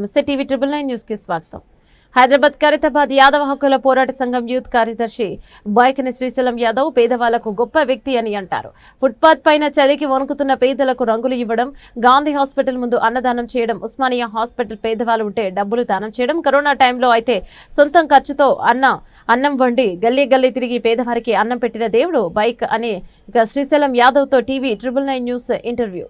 నమస్తే TV triple nine న్యూస్కి స్వాగతం. హైదరాబాద్ ఖరీదాబాద్ యాదవ హక్కుల పోరాట సంఘం యూత్ కార్యదర్శి బాయ్కని శ్రీశైలం యాదవ్ పేదవాళ్ళకు గొప్ప వ్యక్తి అని అంటారు. ఫుట్పాత్ పైన చలికి వణుకుతున్న పేదలకు రంగులు ఇవ్వడం గాంధీ హాస్పిటల్ ముందు అన్నదానం చేయడం ఉస్మానియా హాస్పిటల్ పేదవాళ్ళు ఉంటే డబ్బులు దానం చేయడం కరోనా టైంలో అయితే సొంతం ఖర్చుతో అన్న అన్నం వండి గల్లీ గల్లీ తిరిగి పేదవారికి అన్నం పెట్టిన దేవుడు బైక్ అని Srisailam యాదవ్తో TV triple nine news interview.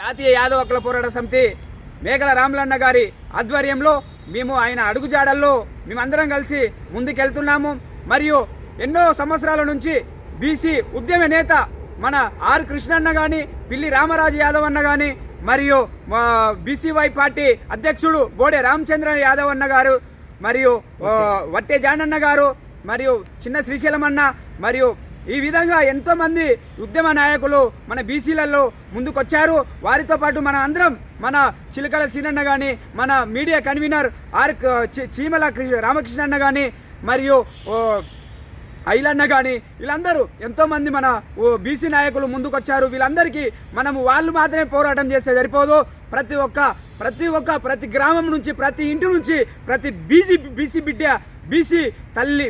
జాతీయ యాదవ హక్కుల పోరాట సమితి మేకల రాములన్న గారి ఆధ్వర్యంలో మేము ఆయన అడుగుజాడల్లో మేమందరం కలిసి ముందుకెళ్తున్నాము. మరియు ఎన్నో సంవత్సరాల నుంచి బీసీ ఉద్యమ నేత మన ఆర్ కృష్ణన్న గాని పిల్లి రామరాజు యాదవ్ అన్న గాని మరియు బీసీవై పార్టీ అధ్యక్షుడు బోడే రామచంద్ర యాదవ్ అన్న గారు మరియు వట్టే జానన్న గారు మరియు చిన్న శ్రీశైలం అన్న మరియు ఈ విధంగా ఎంతోమంది ఉద్యమ నాయకులు మన బీసీలలో ముందుకొచ్చారు. వారితో పాటు మన అందరం మన చిలకల సీనన్న కానీ మన మీడియా కన్వీనర్ ఆర్ చీమల కృష్ణ రామకృష్ణన్న కానీ మరియు ఐలన్న కానీ వీళ్ళందరూ ఎంతోమంది మన ఓ బీసీ నాయకులు ముందుకొచ్చారు. వీళ్ళందరికీ మనము వాళ్ళు మాత్రమే పోరాటం చేస్తే సరిపోదు. ప్రతి ఒక్క ప్రతి ఒక్క ప్రతి గ్రామం నుంచి ప్రతి ఇంటి నుంచి ప్రతి బీసీ బీసీ బిడ్డ బీసీ తల్లి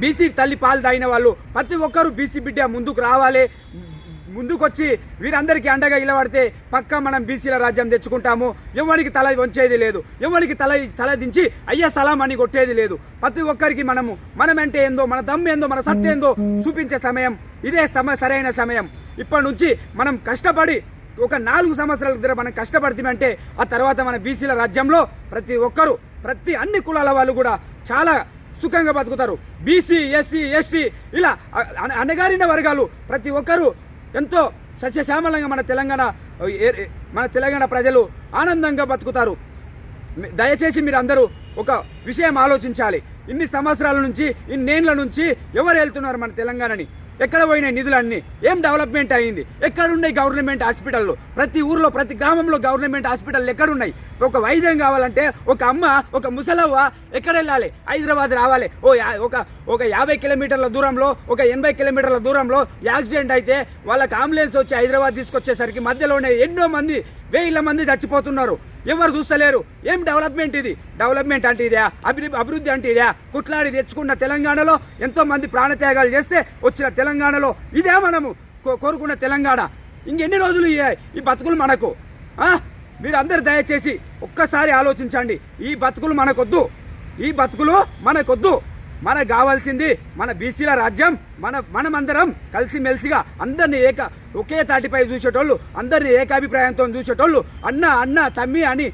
బీసీ తల్లి పాలు తాగిన వాళ్ళు ప్రతి ఒక్కరు బీసీ బిడ్డ ముందుకు రావాలి. ముందుకొచ్చి వీరందరికీ అండగా నిలబడితే పక్క మనం బీసీల రాజ్యం తెచ్చుకుంటాము. ఎవరికి తల వంచేది లేదు. ఎవరికి తల తల దించి అయ్యా సలాం అని కొట్టేది లేదు. ప్రతి ఒక్కరికి మనము మనమంటే ఏందో మన దమ్ము ఏందో మన సత్య ఏందో చూపించే సమయం. ఇదే సమ సరైన సమయం. ఇప్పటి నుంచి మనం కష్టపడి ఒక నాలుగు సంవత్సరాల దగ్గర మనం కష్టపడతామంటే ఆ తర్వాత మన బీసీల రాజ్యంలో ప్రతి ఒక్కరు ప్రతి అన్ని కులాల వాళ్ళు కూడా చాలా సుఖంగా బతుకుతారు. బీసీ ఎస్సీ ఎస్టీ ఇలా అణగారిన వర్గాలు ప్రతి ఒక్కరూ ఎంతో సస్యశ్యామలంగా మన తెలంగాణ మన తెలంగాణ ప్రజలు ఆనందంగా బతుకుతారు. దయచేసి మీరు అందరూ ఒక విషయం ఆలోచించాలి. ఇన్ని సంవత్సరాల నుంచి ఇన్నేళ్ళ నుంచి ఎవరు వెళ్తున్నారు మన తెలంగాణని? ఎక్కడ పోయినాయి నిధులన్నీ? ఏం డెవలప్మెంట్ అయింది? ఎక్కడున్నాయి గవర్నమెంట్ హాస్పిటల్లో ప్రతి ఊర్లో ప్రతి గ్రామంలో గవర్నమెంట్ హాస్పిటల్ ఎక్కడున్నాయి? ఒక వైద్యం కావాలంటే ఒక అమ్మ ఒక ముసలవ్వ ఎక్కడ వెళ్ళాలి? హైదరాబాద్ రావాలి. ఓ ఒక ఒక యాభై కిలోమీటర్ల దూరంలో ఒక ఎనభై కిలోమీటర్ల దూరంలో యాక్సిడెంట్ అయితే వాళ్ళకి అంబులెన్స్ వచ్చి హైదరాబాద్ తీసుకొచ్చేసరికి మధ్యలోనే ఎన్నో మంది వేల మంది చచ్చిపోతున్నారు. ఎవరు చూస్తలేరు? ఏం డెవలప్మెంట్ ఇది? డెవలప్మెంట్ అంటే ఇదే అభివృద్ధి అభివృద్ధి అంటే ఇదే. కుట్లాడి తెచ్చుకున్న తెలంగాణలో ఎంతో మంది ప్రాణత్యాగాలు చేస్తే వచ్చిన తెలంగాణలో ఇదే మనము కో- కోరుకున్న తెలంగాణ. ఇంకెన్ని రోజులు ఈ ఈ బతుకులు మనకు? మీరు మీరందరూ దయచేసి ఒక్కసారి ఆలోచించండి. ఈ బతుకులు మనకొద్దు. ఈ బతుకులు మనకొద్దు. మనకు కావాల్సింది మన బీసీల రాజ్యం మన మనమందరం కలిసిమెలిసిగా అందరిని ఏక ఒకే తాటిపై చూసేటోళ్ళు అందరిని ఏకాభిప్రాయంతో చూసేటోళ్ళు అన్న అన్న తమ్మి అని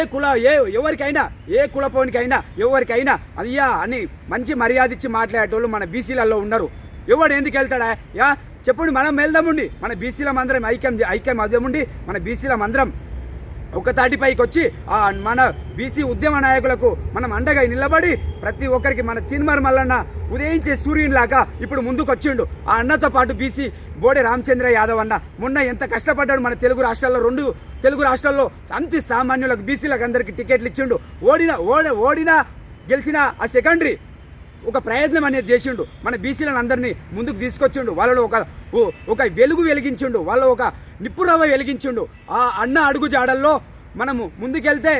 ఏ కుల ఏ ఎవరికైనా ఏ కులపోనికైనా ఎవరికైనా అయ్యా అని మంచి మర్యాద ఇచ్చి మాట్లాడేటోళ్ళు మన బీసీలలో ఉన్నారు. ఎవడు ఎందుకు వెళ్తాడా? యా చెప్పండి మనం వెళ్దాముండి. మన బీసీల మందరం ఐక్యం ఐక్యం అదేముండి మన బీసీల మందరం ఒక తాటిపైకి వచ్చి ఆ మన బీసీ ఉద్యమ నాయకులకు మనం అండగా నిలబడి ప్రతి ఒక్కరికి మన తిన్మర్ మల్లన్న ఉదయించే సూర్యునిలాగా ఇప్పుడు ముందుకు వచ్చిండు ఆ అన్నతో పాటు బీసీ బోడే రామచంద్ర యాదవ్ అన్న మొన్న ఎంత కష్టపడ్డాడు మన తెలుగు రాష్ట్రాల్లో రెండు తెలుగు రాష్ట్రాల్లో అంతి సామాన్యులకు బీసీలకు అందరికీ టికెట్లు ఇచ్చిండు. ఓడిన ఓడ ఓడినా గెలిచిన ఆ సెకండరీ ఒక ప్రయత్నం అనేది చేసిండు. మన బీసీలను అందరినీ ముందుకు తీసుకొచ్చిండు. వాళ్ళలో ఒక ఒక వెలుగు వెలిగించిండు. వాళ్ళ ఒక నిప్పురవ వెలిగించిండు. ఆ అన్న అడుగు జాడల్లో మనము ముందుకెళ్తే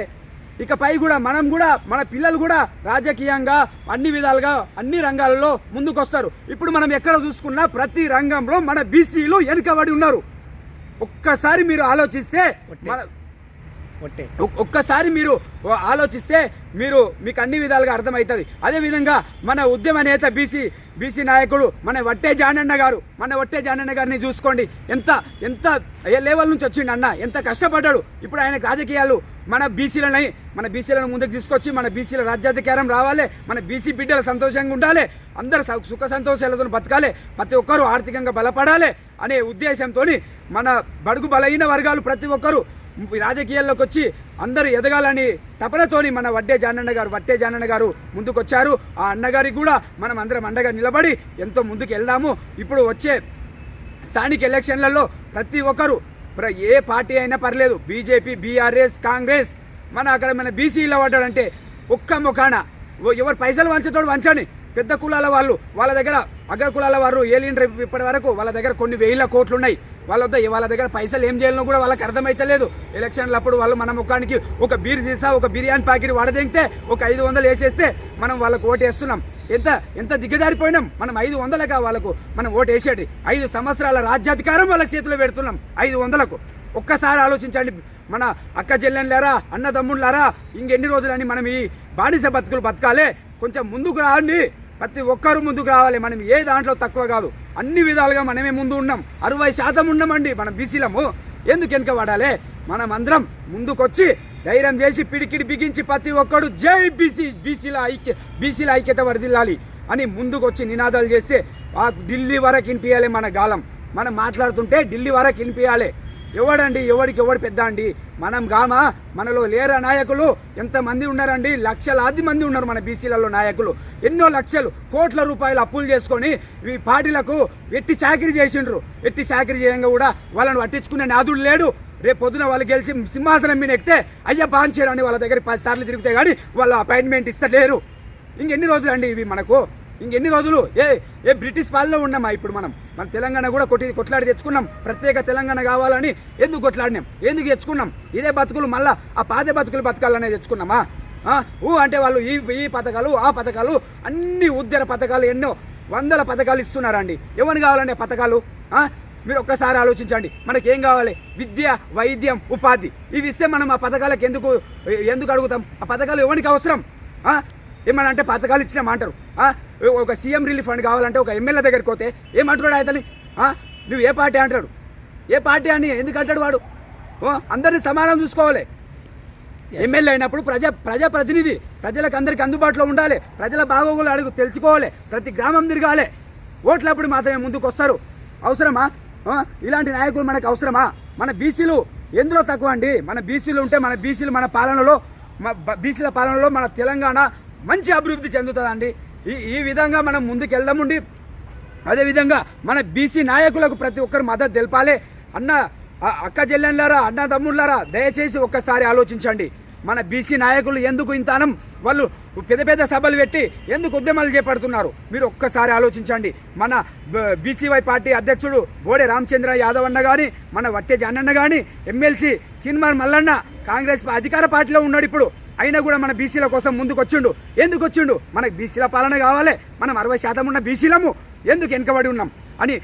ఇకపై కూడా మనం కూడా మన పిల్లలు కూడా రాజకీయంగా అన్ని విధాలుగా అన్ని రంగాలలో ముందుకొస్తారు. ఇప్పుడు మనం ఎక్కడ చూసుకున్నా ప్రతి రంగంలో మన బీసీలు వెనుకబడి ఉన్నారు. ఒక్కసారి మీరు ఆలోచిస్తే మన ఒక్కసారి మీరు ఆలోచిస్తే మీరు మీకు అన్ని విధాలుగా అర్థమవుతుంది అదేవిధంగా మన ఉద్యమ నేత బీసీ బీసీ నాయకుడు మన వట్టే జానన్న గారు మన వట్టే జానన్న గారిని చూసుకోండి. ఎంత ఎంత ఏ లెవెల్ నుంచి వచ్చిండు అన్న? ఎంత కష్టపడ్డాడు? ఇప్పుడు ఆయన రాజకీయాలు మన బీసీలని మన బీసీలను ముందుకు తీసుకొచ్చి మన బీసీల రాజ్యాధికారం రావాలి మన బీసీ బిడ్డలు సంతోషంగా ఉండాలి అందరూ సుఖ సంతోషాలతో బతకాలి ప్రతి ఒక్కరూ ఆర్థికంగా బలపడాలి అనే ఉద్దేశంతో మన బడుగు బలహీన వర్గాలు ప్రతి ఒక్కరూ రాజకీయాల్లోకి వచ్చి అందరూ ఎదగాలని తపనతోని మన వడ్డే జానన్న గారు వట్టే జానన్న గారు ముందుకొచ్చారు. ఆ అన్నగారికి కూడా మనం అందరం అండగా నిలబడి ఎంతో ముందుకు వెళ్దాము. ఇప్పుడు వచ్చే స్థానిక ఎలక్షన్లలో ప్రతి ఒక్కరు ఏ పార్టీ అయినా పర్లేదు. బీజేపీ బీఆర్ఎస్ కాంగ్రెస్ మన అక్కడ మన బీసీలో పడ్డాడంటే ఒక్క ముఖాన ఓ- ఎవరు పైసలు వంచతోడు వంచని పెద్ద కులాల వాళ్ళు వాళ్ళ దగ్గర అగ్ర కులాల వారు ఏలిండ్రు ఇప్పటి వరకు వాళ్ళ దగ్గర కొన్ని వేల కోట్లు ఉన్నాయి వాళ్ళ వద్ద వాళ్ళ దగ్గర పైసలు ఏం చేయాలనో కూడా వాళ్ళకి అర్థమైతలేదు. ఎలక్షన్లు అప్పుడు వాళ్ళు మన ముఖానికి ఒక బీర్ సీసా ఒక బిర్యానీ ప్యాకెట్ వడదెంగితే ఒక ఐదు వందలు వేసేస్తే మనం వాళ్ళకు ఓటు వేస్తున్నాం. ఎంత ఎంత దిగజారిపోయినాం? మనం ఐదు వందలకా వాళ్ళకు మనం ఓటు వేసేది? ఐదు సంవత్సరాల రాజ్యాధికారం వాళ్ళ చేతిలో పెడుతున్నాం ఐదు వందలకు. ఒక్కసారి ఆలోచించండి. మన అక్క చెల్లెళ్ళారా అన్నదమ్ముళ్ళారా ఇంకెన్ని రోజులని మనం ఈ బానిస బతుకులు బతకాలే? కొంచెం ముందుకు రాండి. ప్రతి ఒక్కరు ముందుకు రావాలి. మనం ఏ దాంట్లో తక్కువ కాదు. అన్ని విధాలుగా మనమే ముందు ఉన్నాం. అరవై శాతం ఉన్నామండి మన బీసీలము. ఎందుకు వెనుక పడాలి మనం అందరం ముందుకొచ్చి ధైర్యం చేసి పిడికిడి బిగించి ప్రతి ఒక్కడు జై బీసీ బీసీల ఐక్య బీసీల ఐక్యత వరదిల్లాలి అని ముందుకొచ్చి నినాదాలు చేస్తే ఢిల్లీ వరకు వినిపించాలి మన గాలం. మనం మాట్లాడుతుంటే ఢిల్లీ వరకు వినిపించాలి ఎవడండి? ఎవడికి ఎవడు పెద్ద అండి మనం గామా మనలో లేరా నాయకులు ఎంతమంది ఉన్నారండి? లక్షలాది మంది ఉన్నారు మన బీసీలలో నాయకులు. ఎన్నో లక్షలు కోట్ల రూపాయలు అప్పులు చేసుకొని ఈ పార్టీలకు ఎట్టి చాకరీ చేసిండ్రు. ఎట్టి చాకరీ చేయంగా కూడా వాళ్ళని పట్టించుకునే నాదుడు లేడు. రేపు పొద్దున వాళ్ళు గెలిచి సింహాసనం మీద ఎక్కితే అయ్యా బాంచారు అని వాళ్ళ దగ్గర పది సార్లు తిరిగితే కానీ వాళ్ళు అపాయింట్మెంట్ ఇస్తలేరు. ఇంకెన్ని రోజులు అండి ఇవి మనకు? ఇంకెన్ని రోజులు? ఏ ఏ బ్రిటిష్ పాలనలో ఉన్నామా ఇప్పుడు మనం? మన తెలంగాణ కూడా కొట్టి కొట్లాడి తెచ్చుకున్నాం. ప్రత్యేక తెలంగాణ కావాలని ఎందుకు కొట్లాడినాం? ఎందుకు తెచ్చుకున్నాం? ఇదే బతుకులు మళ్ళా ఆ పాత బతుకులు బతకాలనే తెచ్చుకున్నామా? ఊ అంటే వాళ్ళు ఈ ఈ పథకాలు ఆ పథకాలు అన్ని ఉద్దర పథకాలు ఎన్నో వందల పథకాలు ఇస్తున్నారండి. ఎవరు కావాలనే పథకాలు? మీరు ఒక్కసారి ఆలోచించండి. మనకి ఏం కావాలి? విద్య వైద్యం ఉపాధి. ఇవి ఇస్తే మనం ఆ పథకాలకు ఎందుకు ఎందుకు అడుగుతాం? ఆ పథకాలు ఎవరికి అవసరం? ఏమన్నా అంటే పథకాలు ఇచ్చినామంటారు ఒక సీఎం రిలీఫ్ ఫండ్ కావాలంటే ఒక ఎమ్మెల్యే దగ్గరికి పోతే ఏమంటున్నాడు అతని? నువ్వు ఏ పార్టీ అంటాడు? ఏ పార్టీ అని ఎందుకు అంటాడు వాడు? అందరిని సమానం చూసుకోవాలి. ఎమ్మెల్యే అయినప్పుడు ప్రజా ప్రజాప్రతినిధి ప్రజలకు అందరికి అందుబాటులో ఉండాలి. ప్రజల బాగోగులు అడుగు తెలుసుకోవాలి. ప్రతి గ్రామం తిరగాలి. ఓట్లప్పుడు మాత్రమే ముందుకు వస్తారు. అవసరమా? ఇలాంటి నాయకులు మనకు అవసరమా? మన బీసీలు ఎందులో తక్కువ అండి? మన బీసీలు ఉంటే మన బీసీలు మన పాలనలో బీసీల పాలనలో మన తెలంగాణ మంచి అభివృద్ధి చెందుతుందండి. ఈ ఈ విధంగా మనం ముందుకెళ్దాముండి. అదేవిధంగా మన బీసీ నాయకులకు ప్రతి ఒక్కరు మద్దతు తెలపాలి. అన్న అక్క చెల్లెళ్ళారా అన్న తమ్ముళ్ళారా దయచేసి ఒక్కసారి ఆలోచించండి. మన బీసీ నాయకులు ఎందుకు ఇంతనం వాళ్ళు పెద్ద పెద్ద సభలు పెట్టి ఎందుకు ఉద్యమాలు చేపడుతున్నారు? మీరు ఒక్కసారి ఆలోచించండి. మన బీసీవై పార్టీ అధ్యక్షుడు బోడే రామచంద్ర యాదవ్ అన్న కానీ మన వట్టే జానన్న కానీ ఎమ్మెల్సీ తిన్మార్ మల్లన్న కాంగ్రెస్ అధికార పార్టీలో ఉన్నాడు ఇప్పుడు. అయినా కూడా మన బీసీల కోసం ముందుకు వచ్చిండు ఎందుకు వచ్చిండు మనకు బీసీల పాలన కావాలి. మనం అరవై శాతం ఉన్న బీసీలము. ఎందుకు వెనుకబడి ఉన్నాం? అని